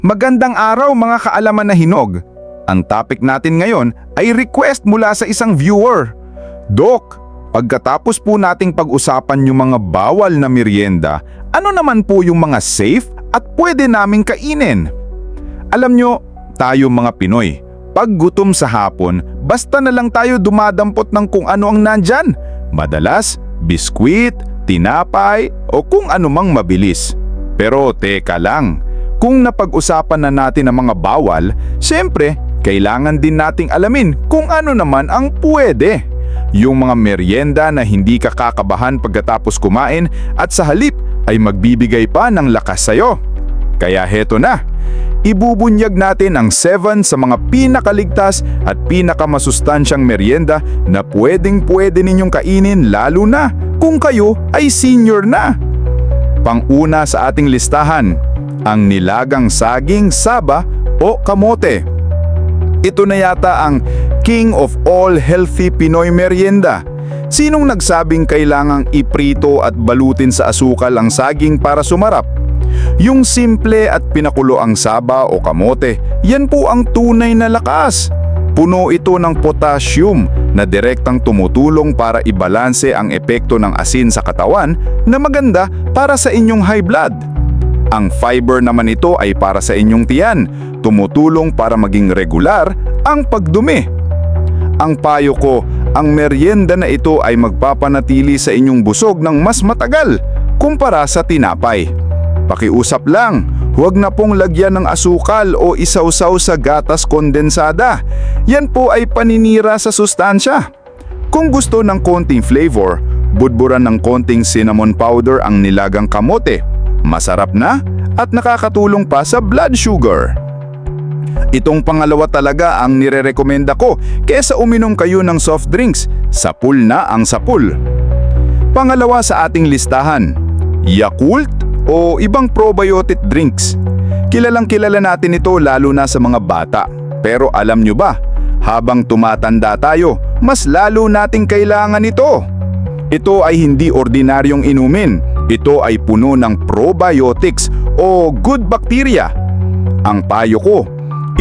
Magandang araw mga kaalaman na hinog. Ang topic natin ngayon ay request mula sa isang viewer. Dok, pagkatapos po nating pag-usapan yung mga bawal na merienda, ano naman po yung mga safe at pwede naming kainin? Alam nyo, tayo mga Pinoy, pag gutom sa hapon, basta na lang tayo dumadampot ng kung ano ang nandyan. Madalas, biskwit, tinapay o kung anumang mabilis. Pero teka lang, kung napag-usapan na natin ang mga bawal, siyempre, kailangan din nating alamin kung ano naman ang pwede. Yung mga merienda na hindi ka kakabahan pagkatapos kumain at sa halip ay magbibigay pa ng lakas sa'yo. Kaya heto na, ibubunyag natin ang 7 sa mga pinakaligtas at pinakamasustansyang merienda na pwedeng pwede ninyong kainin lalo na kung kayo ay senior na. Panguna sa ating listahan, ang nilagang saging, saba o kamote. Ito na yata ang king of all healthy Pinoy merienda. Sinong nagsabing kailangang iprito at balutin sa asukal ang saging para sumarap? Yung simple at pinakulo ang saba o kamote, yan po ang tunay na lakas. Puno ito ng potassium na direktang tumutulong para ibalanse ang epekto ng asin sa katawan na maganda para sa inyong high blood. Ang fiber naman ito ay para sa inyong tiyan, tumutulong para maging regular ang pagdumi. Ang payo ko, ang merienda na ito ay magpapanatili sa inyong busog ng mas matagal kumpara sa tinapay. Pakiusap lang, huwag na pong lagyan ng asukal o isawsaw sa gatas kondensada. Yan po ay paninira sa sustansya. Kung gusto ng konting flavor, budburan ng konting cinnamon powder ang nilagang kamote. Masarap na at nakakatulong pa sa blood sugar. Itong pangalawa talaga ang nirerekomenda ko kesa uminom kayo ng soft drinks. Sapul na ang sapul. Pangalawa sa ating listahan, Yakult o ibang probiotic drinks. Kilalang kilala natin ito lalo na sa mga bata. Pero alam nyo ba, habang tumatanda tayo, mas lalo nating kailangan ito. Ito ay hindi ordinaryong inumin. Ito ay puno ng probiotics o good bacteria. Ang payo ko,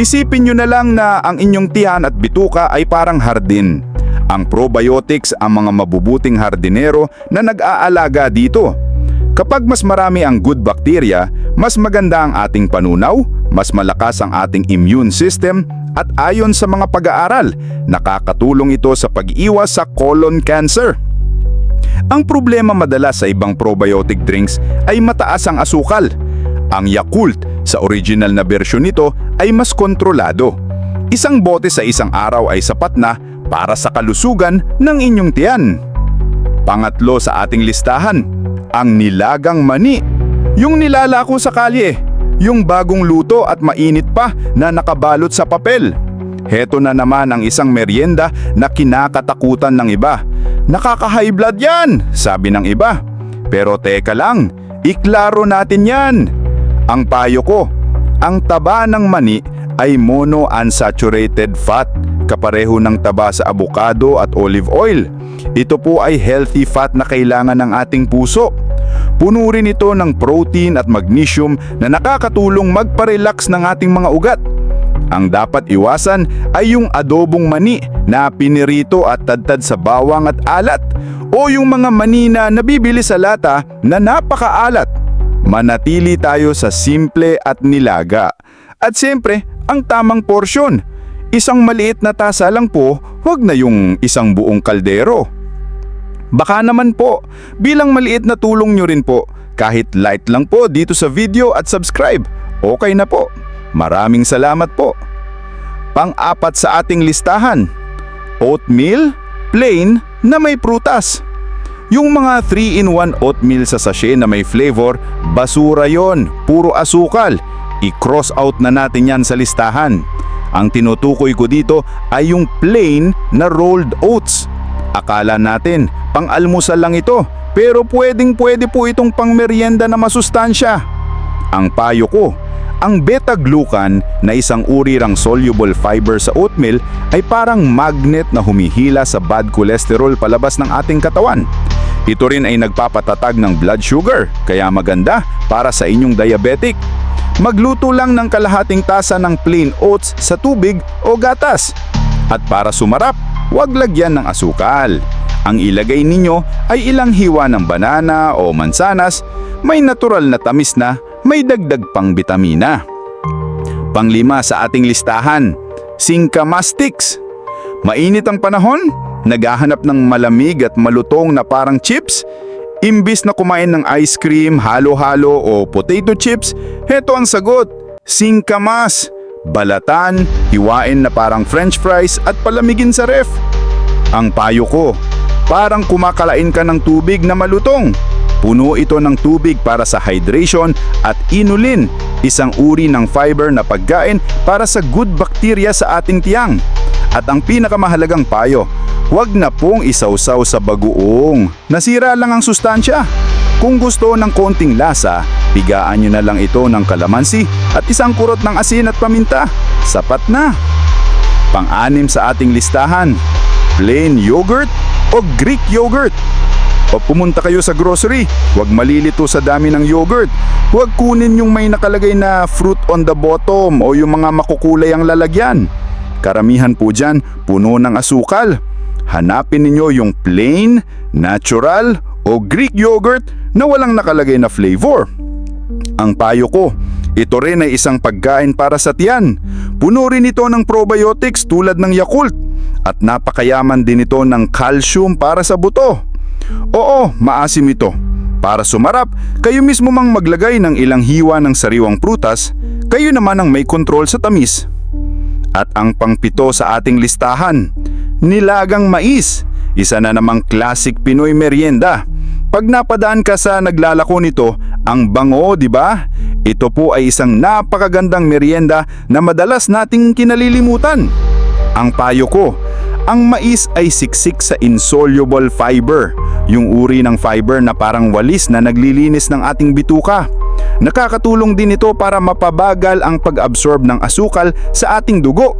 isipin nyo na lang na ang inyong tiyan at bituka ay parang hardin. Ang probiotics ang mga mabubuting hardinero na nag-aalaga dito. Kapag mas marami ang good bacteria, mas maganda ang ating panunaw, mas malakas ang ating immune system at ayon sa mga pag-aaral, nakakatulong ito sa pag-iwas sa colon cancer. Ang problema madalas sa ibang probiotic drinks ay mataas ang asukal. Ang Yakult sa original na bersyon nito ay mas kontrolado. Isang bote sa isang araw ay sapat na para sa kalusugan ng inyong tiyan. Pangatlo sa ating listahan, ang nilagang mani. Yung nilalako sa kalye, yung bagong luto at mainit pa na nakabalot sa papel. Heto na naman ang isang merienda na kinakatakutan ng iba. Nakaka-high blood yan, sabi ng iba. Pero teka lang, iklaro natin yan. Ang payo ko, ang taba ng mani ay monounsaturated fat, kapareho ng taba sa abukado at olive oil. Ito po ay healthy fat na kailangan ng ating puso. Puno rin ito ng protein at magnesium na nakakatulong magpa-relax ng ating mga ugat. Ang dapat iwasan ay yung adobong mani na pinirito at tadtad sa bawang at alat o yung mga mani na nabibili sa lata na napakaalat. Manatili tayo sa simple at nilaga. At siyempre, ang tamang porsyon. Isang maliit na tasa lang po, huwag na yung isang buong kaldero. Baka naman po, bilang maliit na tulong nyo rin po, kahit light lang po dito sa video at subscribe, okay na po. Maraming salamat po. Pang-apat sa ating listahan, oatmeal, plain na may prutas. Yung mga 3-in-1 oatmeal sa sachet na may flavor, basura yon, puro asukal. I-cross out na natin yan sa listahan. Ang tinutukoy ko dito ay yung plain na rolled oats. Akala natin, pang-almusal lang ito, pero pwedeng pwede po itong pang-merienda na masustansya. Ang payo ko, ang beta-glucan na isang uri ng soluble fiber sa oatmeal ay parang magnet na humihila sa bad cholesterol palabas ng ating katawan. Ito rin ay nagpapatatag ng blood sugar, kaya maganda para sa inyong diabetic. Magluto lang ng kalahating tasa ng plain oats sa tubig o gatas. At para sumarap, huwag lagyan ng asukal. Ang ilagay ninyo ay ilang hiwa ng banana o mansanas, may natural na tamis na may dagdag pang bitamina. Panglima sa ating listahan, Singkamastics. Mainit ang panahon, naghahanap ng malamig at malutong na parang chips. Imbis na kumain ng ice cream, halo-halo o potato chips, heto ang sagot, Singkamas. Balatan, hiwain na parang french fries at palamigin sa ref. Ang payo ko, parang kumakalain ka ng tubig na malutong. Puno ito ng tubig para sa hydration at inulin, isang uri ng fiber na pagkain para sa good bacteria sa ating tiyan. At ang pinakamahalagang payo, huwag na pong isawsaw sa bagoong. Nasira lang ang sustansya. Kung gusto ng konting lasa, pigaan nyo na lang ito ng kalamansi at isang kurot ng asin at paminta. Sapat na. Pang-anim sa ating listahan, plain yogurt o Greek yogurt. O pumunta kayo sa grocery, huwag malilito sa dami ng yogurt. Huwag kunin yung may nakalagay na fruit on the bottom o yung mga makukulay ang lalagyan. Karamihan po dyan, puno ng asukal. Hanapin ninyo yung plain, natural o Greek yogurt na walang nakalagay na flavor. Ang payo ko, ito rin ay isang pagkain para sa tiyan. Puno rin ito ng probiotics tulad ng Yakult at napakayaman din ito ng calcium para sa buto. Oo, maasim ito. Para sumarap, kayo mismo mang maglagay ng ilang hiwa ng sariwang prutas, kayo naman ang may kontrol sa tamis. At ang pangpito sa ating listahan, nilagang mais. Isa na namang classic Pinoy merienda. Pag napadaan ka sa naglalako nito, ang bango, di ba? Ito po ay isang napakagandang merienda na madalas nating kinalilimutan. Ang payo ko, ang mais ay siksik sa insoluble fiber, yung uri ng fiber na parang walis na naglilinis ng ating bituka. Nakakatulong din ito para mapabagal ang pag-absorb ng asukal sa ating dugo.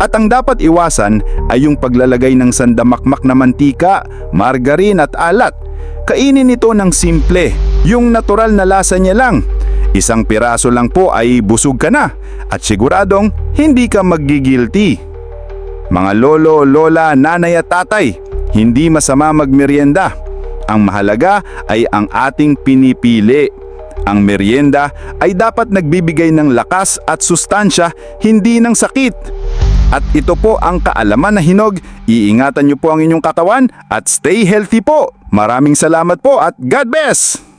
At ang dapat iwasan ay yung paglalagay ng sandamakmak na mantika, margarine at alat. Kainin ito ng simple, yung natural na lasa niya lang. Isang piraso lang po ay busog ka na at siguradong hindi ka magigilty. Mga lolo, lola, nanay at tatay, hindi masama magmerienda. Ang mahalaga ay ang ating pinipili. Ang merienda ay dapat nagbibigay ng lakas at sustansya, hindi ng sakit. At ito po ang kaalaman na hinog. Iingatan niyo po ang inyong katawan at stay healthy po. Maraming salamat po at God bless!